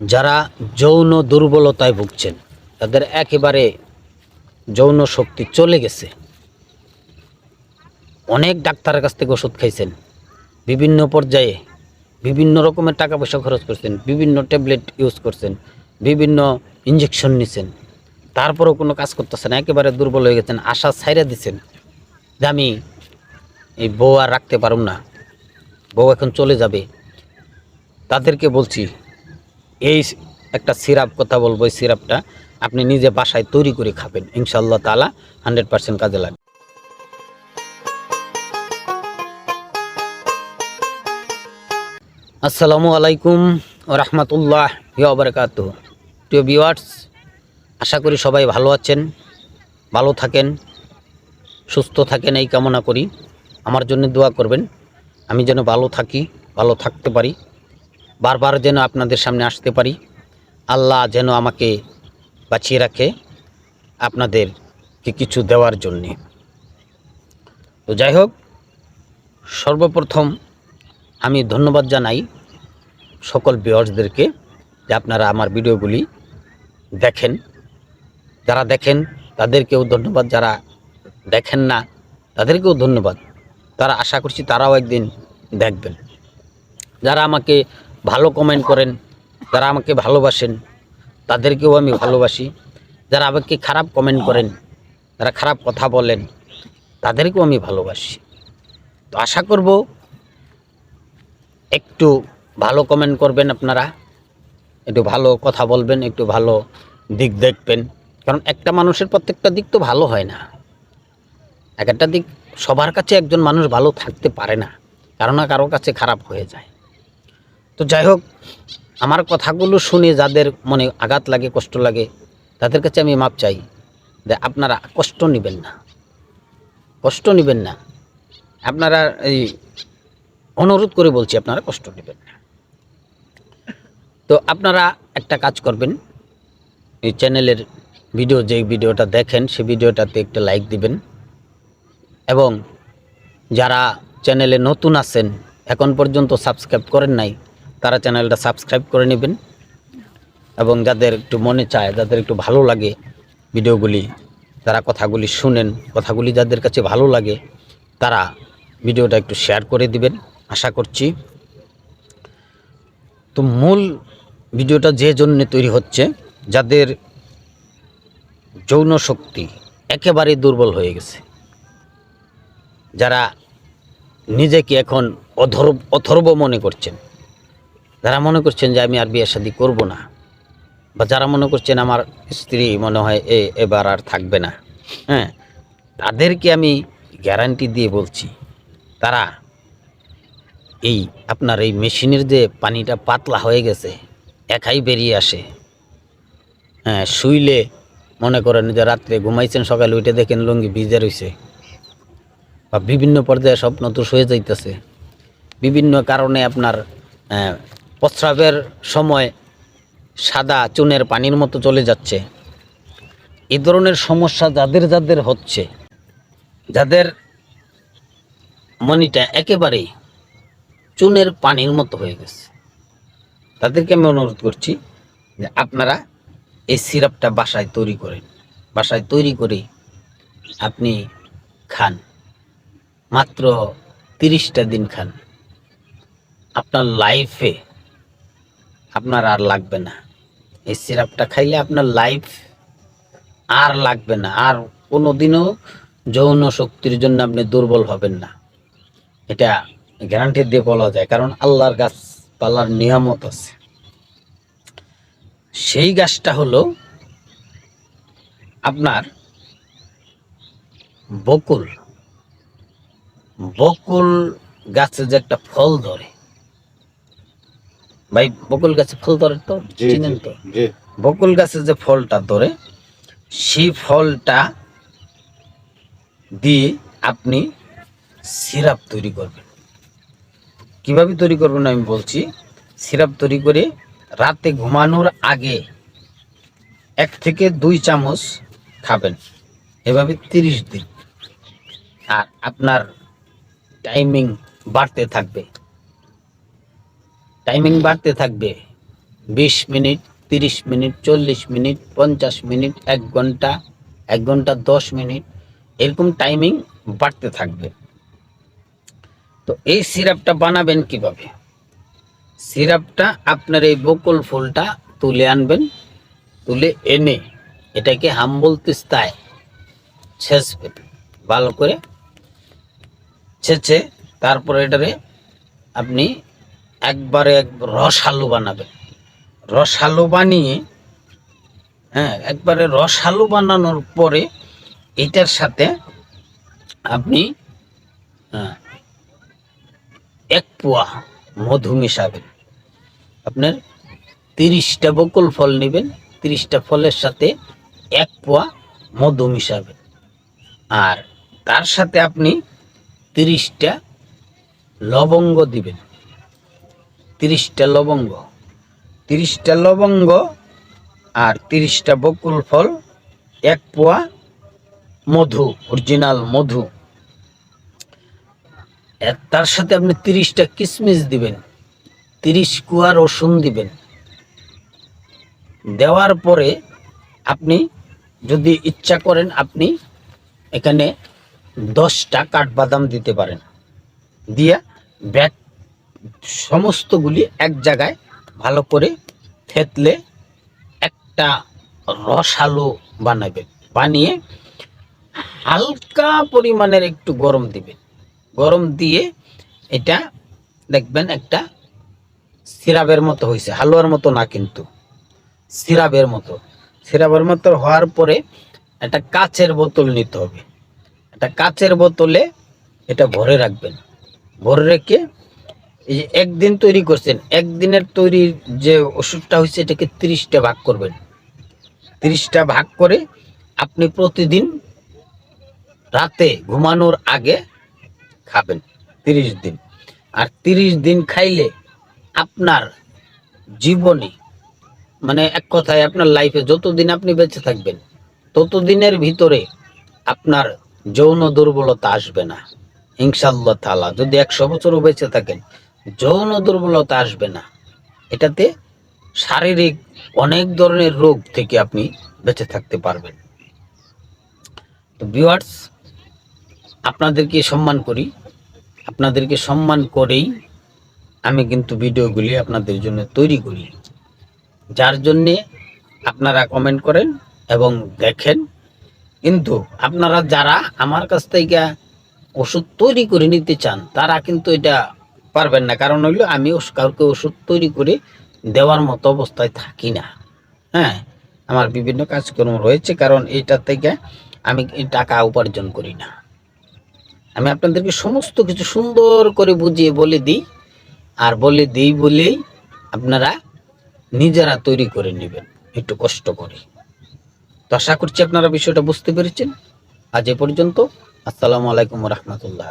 যারা যৌন দুর্বলতায় ভুগছেন, তাদের একেবারে যৌন শক্তি চলে গেছে। অনেক ডাক্তারের কাছ থেকে ওষুধ খাইছেন, বিভিন্ন পর্যায়ে বিভিন্ন রকমের টাকা পয়সা খরচ করছেন, বিভিন্ন ট্যাবলেট ইউজ করছেন, বিভিন্ন ইঞ্জেকশন নিছেন, তারপরেও কোনো কাজ করতেছে না, একেবারে দুর্বল হয়ে গেছেন, আশা ছাইরা দিছেন যে আমি এই বউ আর রাখতে পারুম না, বউ এখন চলে যাবে। তাদেরকে বলছি এই একটা সিরাপ কথা বলব, এই সিরাপটা আপনি নিজে বাসায় তৈরি করে খাবেন। ইনশাল্লাহ তালা হান্ড্রেড পার্সেন্ট কাজে লাগবে। আসসালামু আলাইকুম রহমতুল্লাহ বারকাত প্রিয় ভিওয়ার্স আশা করি সবাই ভালো আছেন, ভালো থাকেন, সুস্থ থাকেন, এই কামনা করি। আমার জন্য দোয়া করবেন। আমি যেন ভালো থাকি, ভালো থাকতে পারি। বারবার যেন আপনাদের সামনে আসতে পারি। আল্লাহ যেন আমাকে বাঁচিয়ে রাখে আপনাদেরকে কিছু দেওয়ার জন্যে। তো যাই হোক, সর্বপ্রথম আমি ধন্যবাদ জানাই সকল ভিউয়ার্সদেরকে যে আপনারা আমার ভিডিওগুলি দেখেন। যারা দেখেন, তাদেরকেও ধন্যবাদ। যারা দেখেন না, তাদেরকেও ধন্যবাদ। তারা আশা করছি তারাও একদিন দেখবেন। যারা আমাকে ভালো কমেন্ট করেন, যারা আমাকে ভালোবাসেন, তাদেরকেও আমি ভালোবাসি। যারা আমাকে খারাপ কমেন্ট করেন, যারা খারাপ কথা বলেন, তাদেরকেও আমি ভালোবাসি। তো আশা করব একটু ভালো কমেন্ট করবেন আপনারা, একটু ভালো কথা বলবেন, একটু ভালো দিক দেখবেন। কারণ একটা মানুষের প্রত্যেকটা দিক তো ভালো হয় না। এক একটা দিক সবার কাছে একজন মানুষ ভালো থাকতে পারে না, কারও না কারও কাছে খারাপ হয়ে যায়। তো যাই হোক, আমার কথাগুলো শুনে যাদের মনে আঘাত লাগে, কষ্ট লাগে, তাদের কাছে আমি মাপ চাই যে আপনারা কষ্ট নেবেন না। কষ্ট নেবেন না। আপনারা এই অনুরোধ করে বলছি, আপনারা কষ্ট নেবেন না। তো আপনারা একটা কাজ করবেন, এই চ্যানেলের ভিডিও যে ভিডিওটা দেখেন সেই ভিডিওটাতে একটা লাইক দিবেন। এবং যারা চ্যানেলে নতুন আছেন, এখন পর্যন্ত সাবস্ক্রাইব করেন নাই তারা চ্যানেলটা সাবস্ক্রাইব করে নেবেন। এবং যাদের একটু মনে চায়, যাদের একটু ভালো লাগে ভিডিওগুলি, তারা কথাগুলি শুনেন, কথাগুলি যাদের কাছে ভালো লাগে, তারা ভিডিওটা একটু শেয়ার করে দিবেন, আশা করছি। তো মূল ভিডিওটা যে জন্য তৈরি হচ্ছে, যাদের যৌন শক্তি একেবারে দুর্বল হয়ে গেছে, যারা নিজেকে এখন অধর্ব, অথর্ব মনে করছেন যারা মনে করছেন যে আমি আর বিয়ে শাদি করব না, বা যারা মনে করছেন আমার স্ত্রী মনে হয় এ, এবার আর থাকবে না হ্যাঁ তাদেরকে আমি গ্যারান্টি দিয়ে বলছি, তারা এই আপনার এই মেশিনের যে পানিটা পাতলা হয়ে গেছে, একাই বেরিয়ে আসে হ্যাঁ শুইলে মনে করেন যে রাত্রে ঘুমাইছেন, সকালে উঠে দেখেন লুঙ্গি ভিজে রয়েছে বা বিভিন্ন পর্যায়ে স্বপ্ন তো হয়ে যাইতেছে, বিভিন্ন কারণে আপনার প্রস্রাবের সময় সাদা চুনের পানির মতো চলে যাচ্ছে। এ ধরনের সমস্যা যাদের যাদের হচ্ছে, যাদের মনিটা একেবারেই চুনের পানির মতো হয়ে গেছে। তাদেরকে আমি অনুরোধ করছি যে আপনারা এই সিরাপটা বাসায় তৈরি করেন। বাসায় তৈরি করে আপনি খান। মাত্র তিরিশটা দিন খান। আপনার লাইফে আপনার আর লাগবে না। এই সিরাপটা খাইলে আপনার লাইফ আর লাগবে না। আর কোনোদিনও যৌন শক্তির জন্য আপনি দুর্বল হবেন না। এটা গ্যারান্টি দিয়ে বলা যায়, কারণ আল্লাহর গাছপালার নিয়ামত আছে। সেই গাছটা হলো আপনার বকুল। বকুল গাছে যে একটা ফল ধরে ভাই বকুল গাছে ফল ধরে তো চিনেন তো? বকুল গাছে যে ফলটা ধরে সেই ফলটা দিয়ে আপনি সিরাপ তৈরি করবেন। কীভাবে তৈরি করবেন আমি বলছি সিরাপ তৈরি করে রাতে ঘুমানোর আগে এক থেকে দুই চামচ খাবেন এভাবে তিরিশ দিন। আর আপনার টাইমিং বাড়তে থাকবে। টাইমিং বাড়তে থাকবে। বিশ মিনিট, তিরিশ মিনিট, চল্লিশ মিনিট, পঞ্চাশ মিনিট, এক ঘণ্টা এক ঘণ্টা, দশ মিনিট, এরকম টাইমিং বাড়তে থাকবে। তো এই সিরাপটা বানাবেন কীভাবে? সিরাপটা আপনার এই বকুল ফুলটা তুলে আনবেন, তুলে এনে এটাকে হাম্বল তিস্তায় ছেঁচবেন ভালো করে ছেঁচে তারপরে এটারে আপনি একবারে এক রসালু বানাবেন রসালু বানিয়ে হ্যাঁ একবারে রসালু বানানোর পরে এটার সাথে আপনি হ্যাঁ, এক পোয়া মধু মিশাবেন। আপনার তিরিশটা বকুল ফল নেবেন তিরিশটা ফলের সাথে এক পোয়া মধু মিশাবেন। আর তার সাথে আপনি তিরিশটা লবঙ্গ দিবেন। তিরিশটা লবঙ্গ। তিরিশটা লবঙ্গ আর তিরিশটা বকুল ফল, এক পোয়া মধু, অরিজিনাল মধু। তার সাথে আপনি তিরিশটা কিশমিশ দিবেন, তিরিশ কুয়া রসুন দিবেন। দেওয়ার পরে আপনি যদি ইচ্ছা করেন আপনি এখানে দশটা কাঠবাদাম দিতে পারেন। দিয়ে ব্যাট সমস্তগুলি এক জায়গায় ভালো করে থেতলে একটা রসালো বানাবেন বানিয়ে হালকা পরিমাণের একটু গরম দিবেন গরম দিয়ে এটা দেখবেন একটা সিরাপের মতো হয়েছে হালুয়ার মতো না কিন্তু, সিরাপের মতো। সিরাপের মতো হওয়ার পরে একটা কাচের বোতল নিতে হবে। একটা কাচের বোতলে এটা ভরে রাখবেন। ভরে রেখে এই যে একদিন তৈরি করছেন, একদিনের তৈরির যে ওষুধটা হয়েছে, এটাকে তিরিশটা ভাগ করবেন। তিরিশটা ভাগ করে আপনি প্রতিদিন রাতে ঘুমানোর আগে খাবেন, তিরিশ দিন। আর তিরিশ দিন খাইলে আপনার জীবনে মানে এক কথায় আপনার লাইফে যতদিন আপনি বেঁচে থাকবেন, ততদিনের ভিতরে আপনার যৌন দুর্বলতা আসবে না। ইনশাল্লাহ তালা যদি একশো বছরও বেঁচে থাকেন যৌন দুর্বলতা আসবে না। এটাতে শারীরিক অনেক ধরনের রোগ থেকে আপনি বেঁচে থাকতে পারবেন। তো ভিউয়ার্স আপনাদেরকে সম্মান করি। আপনাদেরকে সম্মান করেই আমি কিন্তু ভিডিওগুলি আপনাদের জন্য তৈরি করি। যার জন্যে আপনারা কমেন্ট করেন এবং দেখেন। কিন্তু আপনারা যারা আমার কাছ থেকে ওষুধ তৈরি করে নিতে চান, তারা কিন্তু এটা পারবেন না। কারণ হইল আমি কাউকে ওষুধ তৈরি করে দেওয়ার মতো অবস্থায় থাকি না। হ্যাঁ আমার বিভিন্ন কাজকর্ম রয়েছে, কারণ এটা থেকে আমি টাকা উপার্জন করি না। আমি আপনাদেরকে সমস্ত কিছু সুন্দর করে বুঝিয়ে বলে দিই, আর বলে দিই বলেই আপনারা নিজেরা তৈরি করে নেবেন, একটু কষ্ট করে। তো আশা করছি আপনারা বিষয়টা বুঝতে পেরেছেন। আজ এ পর্যন্ত, আসসালামু আলাইকুম রহমতুল্লাহ